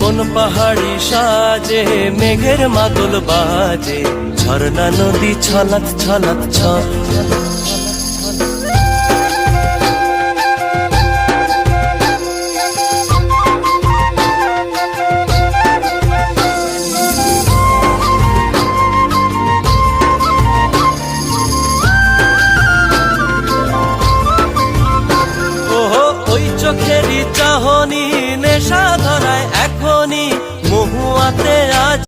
কোন পাহাড়ে সাজে মেঘের মাদল বাজে। ঝর্ণা নদী ছলাত ছলাত ছল চোখেরই চাহনি নেশাধর money.